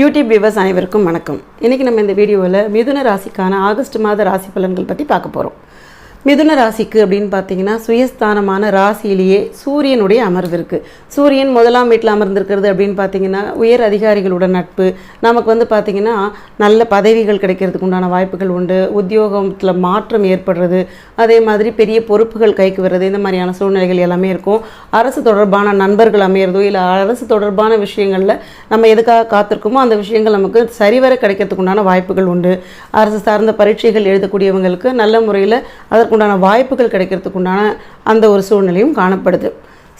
YouTube viewers அனைவருக்கும் வணக்கம். இன்றைக்கி நம்ம இந்த வீடியோவில் மிதுன ராசிக்கான ஆகஸ்ட் மாத ராசி பலன்கள் பற்றி பார்க்க போகிறோம் மிதுன ராசிக்கு அப்படின்னு பார்த்தீங்கன்னா சுயஸ்தானமான ராசியிலேயே சூரியனுடைய அமர்வு இருக்குது சூரியன் முதலாம் வீட்டில் அமர்ந்திருக்கிறது அப்படின்னு பார்த்தீங்கன்னா உயர் அதிகாரிகளோட நட்பு. நமக்கு வந்து பார்த்திங்கன்னா நல்ல பதவிகள் கிடைக்கிறதுக்கு உண்டான வாய்ப்புகள் உண்டு. உத்தியோகத்தில் மாற்றம் ஏற்படுறது. அதே மாதிரி பெரிய பொறுப்புகள் கைக்கு வர்றது. இந்த மாதிரியான சூழ்நிலைகள் எல்லாமே இருக்கும். அரசு தொடர்பான நண்பர்கள் அமையிறதோ இல்லை அரசு தொடர்பான விஷயங்களில் நம்ம எதுக்காக காத்திருக்கோமோ அந்த விஷயங்கள் நமக்கு சரிவர கிடைக்கிறதுக்கு உண்டான வாய்ப்புகள் உண்டு. அரசு சார்ந்த பரீட்சைகள் எழுதக்கூடியவங்களுக்கு நல்ல முறையில் அதற்குண்டான வாய்ப்புகள் கிடைக்கிறதுக்கு உண்டான அந்த ஒரு சூழ்நிலையும் காணப்படுது.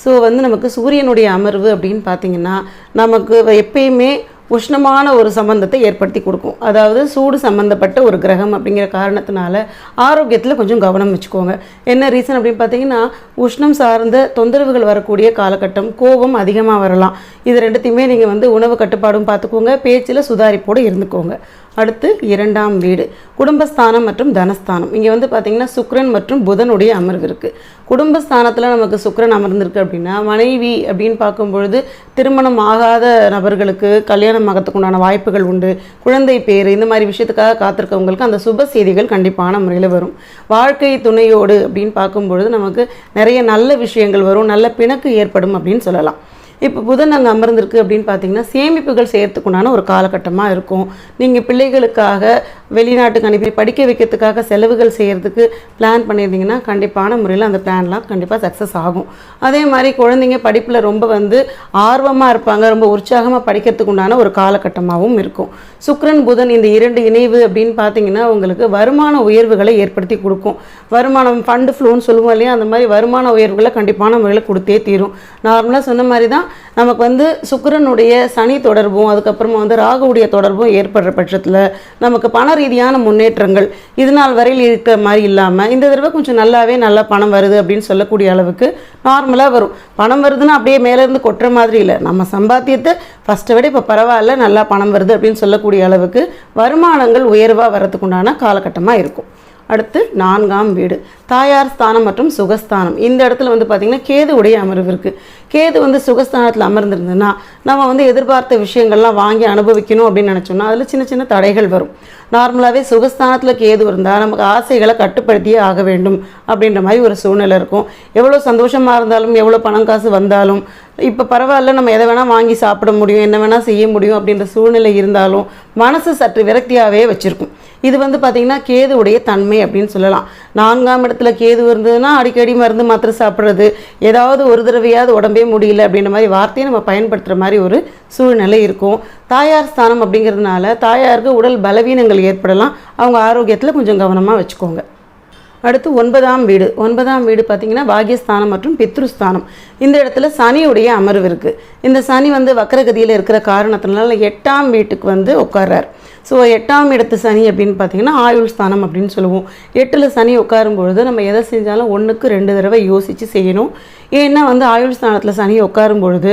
ஸோ வந்து நமக்கு சூரியனுடைய அமர்வு அப்படின்னு பார்த்தீங்கன்னா நமக்கு எப்பயுமே உஷ்ணமான ஒரு சம்பந்தத்தை ஏற்படுத்தி கொடுக்கும். அதாவது சூடு சம்பந்தப்பட்ட ஒரு கிரகம் அப்படிங்கிற காரணத்தினால ஆரோக்கியத்தில் கொஞ்சம் கவனம் வச்சுக்கோங்க. என்ன ரீசன் அப்படின்னு பார்த்தீங்கன்னா உஷ்ணம் சார்ந்த தொந்தரவுகள் வரக்கூடிய காலகட்டம் கோபம் அதிகமாக வரலாம். இது ரெண்டுத்தையுமே நீங்கள் வந்து உணவு கட்டுப்பாடும் பார்த்துக்கோங்க பேச்சில் சுதாரிப்போடு இருந்துக்கோங்க. அடுத்து இரண்டாம் வீடு குடும்பஸ்தானம் மற்றும் தனஸ்தானம். இங்கே வந்து பார்த்தீங்கன்னா சுக்ரன் மற்றும் புதனுடைய அமர்வு இருக்குது குடும்பஸ்தானத்தில் நமக்கு சுக்கிரன் அமர்ந்திருக்கு அப்படின்னா மனைவி அப்படின்னு பார்க்கும் பொழுது திருமணம் ஆகாத நபர்களுக்கு கல்யாணம் ஆகிறதுக்குண்டான வாய்ப்புகள் உண்டு. குழந்தை பேர் இந்த மாதிரி விஷயத்துக்காக காத்திருக்கவங்களுக்கு அந்த சுப செய்திகள் கண்டிப்பான முறையில் வரும். வாழ்க்கை துணையோடு அப்படின்னு பார்க்கும் பொழுது நமக்கு நிறைய நல்ல விஷயங்கள் வரும் நல்ல பிணக்கு ஏற்படும் அப்படின்னு சொல்லலாம். இப்போ புதன் அங்கே அமர்ந்திருக்கு அப்படின்னு பார்த்தீங்கன்னா சேமிப்புகள் செய்கிறதுக்குண்டான ஒரு காலகட்டமாக இருக்கும். நீங்கள் பிள்ளைகளுக்காக வெளிநாட்டுக்கு அனுப்பி படிக்க வைக்கிறதுக்காக செலவுகள் செய்கிறதுக்கு பிளான் பண்ணியிருந்தீங்கன்னா கண்டிப்பான முறையில் அந்த பிளான்லாம் கண்டிப்பாக சக்ஸஸ் ஆகும். அதே மாதிரி குழந்தைங்க படிப்பில் ரொம்ப வந்து ஆர்வமாக இருப்பாங்க. ரொம்ப உற்சாகமாக படிக்கிறதுக்கு உண்டான ஒரு காலகட்டமாகவும் இருக்கும். சுக்ரன் புதன் இந்த இரண்டு இணைவு அப்படின்னு பார்த்தீங்கன்னா உங்களுக்கு வருமான உயர்வுகளை ஏற்படுத்தி கொடுக்கும். வருமானம் ஃபண்டு ஃப்ளோன்னு சொல்லுவோம் இல்லையா? அந்த மாதிரி வருமான உயர்வுகளை கண்டிப்பான முறையில் கொடுத்தே தீரும். நார்மலாக சொன்ன மாதிரி தான் நமக்கு வந்து சுக்ரனுடைய சனி தொடர்பும் அதுக்கப்புறமா வந்து ராகுவுடைய தொடர்பும் ஏற்படுற பட்சத்தில் நமக்கு பண ரீதியான முன்னேற்றங்கள். இது நாள் வரையில் இருக்கிற மாதிரி இல்லாமல் இந்த தடவை கொஞ்சம் நல்லாவே நல்லா பணம் வருது அப்படின்னு சொல்லக்கூடிய அளவுக்கு நார்மலாக வரும். பணம் வருதுன்னா அப்படியே மேலேருந்து கொட்டுற மாதிரி இல்லை. நம்ம சம்பாத்தியத்தை ஃபஸ்ட்டை விட இப்போ பரவாயில்ல நல்லா பணம் வருது அப்படின்னு சொல்லக்கூடிய அளவுக்கு வருமானங்கள் உயர்வாக வரதுக்குண்டான காலகட்டமாக இருக்கும். அடுத்து நான்காம் வீடு. தாயார் ஸ்தானம் மற்றும் சுகஸ்தானம். இந்த இடத்துல வந்து பார்த்திங்கன்னா கேதுவுடைய அமர்வு இருக்குது கேது வந்து சுகஸ்தானத்தில் அமர்ந்திருந்ததுன்னா நம்ம வந்து எதிர்பார்த்த விஷயங்கள்லாம் வாங்கி அனுபவிக்கணும் அப்படின்னு நினச்சோம்னா அதில் சின்ன சின்ன தடைகள் வரும். நார்மலாகவே சுகஸ்தானத்தில் கேது இருந்தால் நமக்கு ஆசைகளை கட்டுப்படுத்தியே ஆக வேண்டும் அப்படின்ற மாதிரி ஒரு சூழ்நிலை இருக்கும். எவ்வளோ சந்தோஷமாக இருந்தாலும் எவ்வளோ பணம் காசு வந்தாலும் இப்போ பரவாயில்ல நம்ம எதை வேணால் வாங்கி சாப்பிட முடியும் என்ன வேணால் செய்ய முடியும் அப்படின்ற சூழ்நிலை இருந்தாலும் மனசு சற்று விரக்தியாகவே வச்சுருக்கும். இது வந்து பார்த்திங்கன்னா கேதுவுடைய தன்மை அப்படின்னு சொல்லலாம். நான்காம் இடத்துல கேது இருந்ததுன்னா அடிக்கடி மருந்து மாத்திரை சாப்பிட்றது ஏதாவது ஒரு தடவையாவது உடம்பே முடியல அப்படின்ற மாதிரி வார்த்தையை நம்ம பயன்படுத்துகிற மாதிரி ஒரு சூழ்நிலை இருக்கும். தாயார் ஸ்தானம் அப்படிங்கிறதுனால தாயாருக்கு உடல் பலவீனங்கள் ஏற்படலாம். அவங்க ஆரோக்கியத்தில் கொஞ்சம் கவனமாக வச்சுக்கோங்க. அடுத்து ஒன்பதாம் வீடு. ஒன்பதாம் வீடு பார்த்திங்கன்னா பாகியஸ்தானம் மற்றும் பித்ருஸ்தானம். இந்த இடத்துல சனியுடைய அமர்வு இருக்குது இந்த சனி வந்து வக்கரகதியில் இருக்கிற காரணத்தினால எட்டாம் வீட்டுக்கு வந்து உட்கார்றார். ஸோ எட்டாம் இடத்து சனி அப்படின்னு பார்த்தீங்கன்னா ஆயுள் ஸ்தானம் அப்படின்னு சொல்லுவோம். எட்டில் சனி உட்காரும் பொழுது நம்ம எதை செஞ்சாலும் ஒன்றுக்கு ரெண்டு தடவை யோசித்து செய்யணும். ஏன்னா வந்து ஆயுள் ஸ்தானத்தில் சனி உட்காரும் பொழுது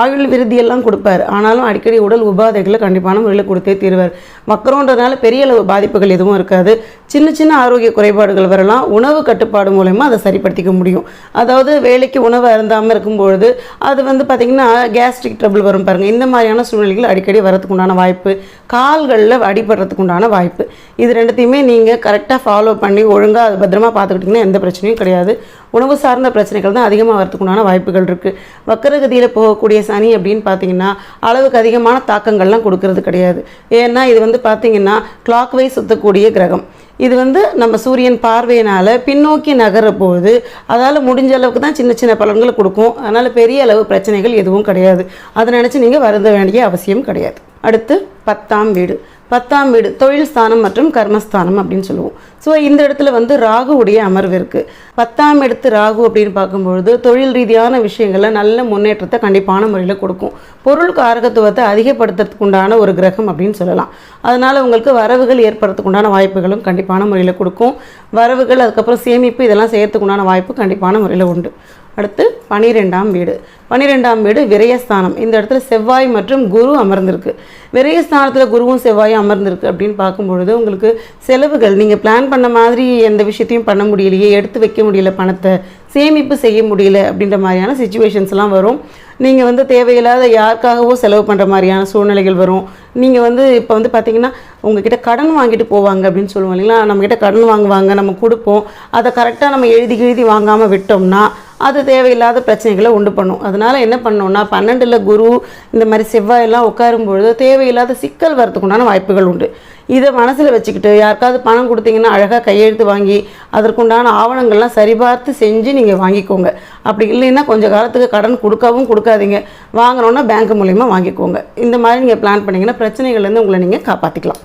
ஆயுள் விருதியெல்லாம் கொடுப்பார். ஆனாலும் அடிக்கடி உடல் உபாதைகளை கண்டிப்பான முறையில் கொடுத்தே தீருவார். மக்கரோன்றதுனால பெரிய அளவு பாதிப்புகள் எதுவும் இருக்காது. சின்ன சின்ன ஆரோக்கிய குறைபாடுகள் வரலாம் உணவு கட்டுப்பாடு மூலயமா அதை சரிப்படுத்திக்க முடியும். அதாவது வேலைக்கு உணவு அருந்தாமல் இருக்கும்பொழுது அது வந்து பார்த்திங்கன்னா கேஸ்ட்ரிக் ட்ரபிள் வரும் பாருங்கள் இந்த மாதிரியான சூழ்நிலைகள் அடிக்கடி வரதுக்கு உண்டான வாய்ப்பு கால்களில் அடிபடுறதுக்கு உண்டான வாய்ப்பு. இது ரெண்டுத்தையுமே நீங்கள் கரெக்டாக ஃபாலோ பண்ணி ஒழுங்காக அது பத்திரமா பார்த்துக்கிட்டிங்கன்னா எந்த பிரச்சனையும் கிடையாது. உணவு சார்ந்த பிரச்சனைகள் தான் அதிகமாக வரதுக்குண்டான வாய்ப்புகள் இருக்குது வக்கரகதியில் போகக்கூடிய சனி அப்படின்னு பார்த்தீங்கன்னா அளவுக்கு அதிகமான தாக்கங்கள்லாம் கொடுக்கறது கிடையாது. ஏன்னா இது வந்து பார்த்திங்கன்னா கிளாக் வைஸ் சுற்றக்கூடிய கிரகம். இது வந்து நம்ம சூரியன் பார்வையினால் பின்னோக்கி நகர்ற பொழுது அதால் முடிஞ்ச அளவுக்கு தான் சின்ன சின்ன பலன்களை கொடுக்கும். அதனால் பெரிய அளவு பிரச்சனைகள் எதுவும் கிடையாது. அதை நினச்சி நீங்கள் வருந்த வேண்டிய அவசியம் கிடையாது. அடுத்து பத்தாம் வீடு. பத்தாம் வீடு தொழில் ஸ்தானம் மற்றும் கர்மஸ்தானம் அப்படின்னு சொல்லுவோம். ஸோ இந்த இடத்துல வந்து ராகுவுடைய அமர்வு இருக்குது பத்தாம் இடத்து ராகு அப்படின்னு பார்க்கும்பொழுது தொழில் ரீதியான விஷயங்களில் நல்ல முன்னேற்றத்தை கண்டிப்பான முறையில் கொடுக்கும். பொருள் காரகத்துவத்தை அதிகப்படுத்துறதுக்கு உண்டான ஒரு கிரகம் அப்படின்னு சொல்லலாம். அதனால் உங்களுக்கு வரவுகள் ஏற்படுறதுக்கு உண்டான வாய்ப்புகளும் கண்டிப்பான முறையில் கொடுக்கும். வரவுகள் அதுக்கப்புறம் சேமிப்பு இதெல்லாம் செய்யறதுக்கு உண்டான வாய்ப்பு கண்டிப்பான முறையில் உண்டு. அடுத்து பனிரெண்டாம் வீடு. பனிரெண்டாம் வீடு விரயஸ்தானம். இந்த இடத்துல செவ்வாய் மற்றும் குரு அமர்ந்திருக்கு. விரயஸ்தானத்தில் குருவும் செவ்வாயும் அமர்ந்திருக்கு அப்படின்னு பார்க்கும்பொழுது உங்களுக்கு செலவுகள் நீங்கள் பிளான் பண்ண மாதிரி எந்த விஷயத்தையும் பண்ண முடியலையே எடுத்து வைக்க முடியல பணத்தை சேமிப்பு செய்ய முடியல அப்படின்ற மாதிரியான சுச்சுவேஷன்ஸ்லாம் வரும். நீங்கள் வந்து தேவையில்லாத யாருக்காகவோ செலவு பண்ணுற மாதிரியான சூழ்நிலைகள் வரும். நீங்கள் வந்து இப்போ வந்து பார்த்தீங்கன்னா உங்ககிட்ட கடன் வாங்கிட்டு போவாங்க அப்படின்னு சொல்லுவோம் இல்லைங்களா? நம்மக்கிட்ட கடன் வாங்குவாங்க நம்ம கொடுப்போம். அதை கரெக்டாக நம்ம எழுதி எழுதி வாங்காமல் விட்டோம்னா அது தேவையில்லாத பிரச்சனைகளை உண்டு பண்ணும். அதனால் என்ன பண்ணோம்னா பன்னெண்டில் குரு இந்த மாதிரி செவ்வாயெல்லாம் உட்காரும் பொழுது தேவையில்லாத சிக்கல் வரதுக்குண்டான வாய்ப்புகள் உண்டு. இதை மனசில் வச்சுக்கிட்டு யாருக்காவது பணம் கொடுத்தீங்கன்னா அழகாக கையெழுத்து வாங்கி அதற்குண்டான ஆவணங்கள்லாம் சரிபார்த்து செஞ்சு நீங்கள் வாங்கிக்கோங்க. அப்படி இல்லைன்னா கொஞ்சம் காலத்துக்கு கடன் கொடுக்கவும் கொடுக்காதீங்க. வாங்கினோன்னா பேங்க் மூலிமா வாங்கிக்கோங்க. இந்த மாதிரி நீங்கள் பிளான் பண்ணிங்கன்னா பிரச்சனைகள்லேருந்து உங்களை நீங்கள் காப்பாற்றிக்கலாம்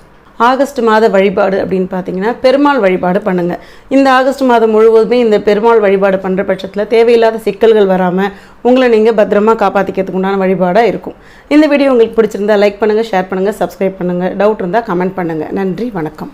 ஆகஸ்ட் மாத வழிபாடு அப்படின்னு பார்த்தீங்கன்னா பெருமாள் வழிபாடு பண்ணுங்கள் இந்த ஆகஸ்ட் மாதம் முழுவதுமே இந்த பெருமாள் வழிபாடு பண்ணுற பட்சத்தில் தேவையில்லாத சிக்கல்கள் வராமல் உங்களை நீங்கள் பத்திரமா காப்பாற்றிக்கிறதுக்கு உண்டான வழிபாடாக இருக்கும். இந்த வீடியோ உங்களுக்கு பிடிச்சிருந்தா லைக் பண்ணுங்கள் ஷேர் பண்ணுங்கள் சப்ஸ்கிரைப் பண்ணுங்கள் டவுட் இருந்தால் கமெண்ட் பண்ணுங்கள் நன்றி வணக்கம்.